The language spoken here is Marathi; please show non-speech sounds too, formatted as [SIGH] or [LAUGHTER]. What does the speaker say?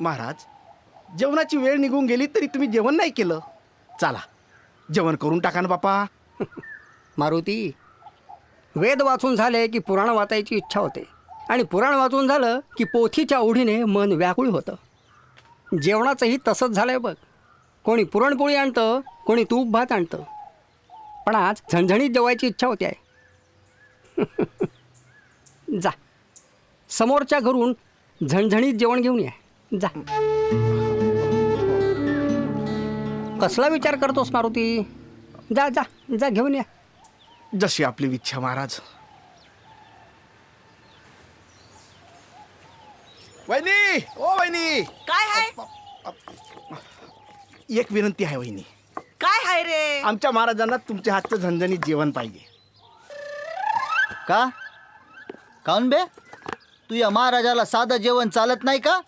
महाराज जेवणाची वेळ निघून गेली तरी तुम्ही जेवण नाही केलं. चला जेवण करून टाका ना बापा. [LAUGHS] मारुती वेद वाचून झाले की पुराण वाचायची इच्छा होते. आणि पुराण वाचून झालं की पोथीच्या ओढीने मन व्याकुळ होतं. जेवणाचंही तसंच झालंय बघ. कोणी पुरणपोळी आणतं कोणी तूप भात आणतं. पण आज झणझणीत जेवायची इच्छा होती आहे. [LAUGHS] जा. समोरच्या घरून झणझणीत जेवण घेऊन या. जा. कसला विचार करतोस मारुती? जा जा जा घेऊन या. जशी आपली इच्छा महाराज. वहिनी ओ वहिनी. काय हाय? एक विनंती आहे वहिनी. काय हाय रे? आमच्या महाराजांना तुमच्या हातचं झणझणीत जेवण पाहिजे. का? काऊन बे? तू या महाराजाला साधं जेवण चालत नाही का?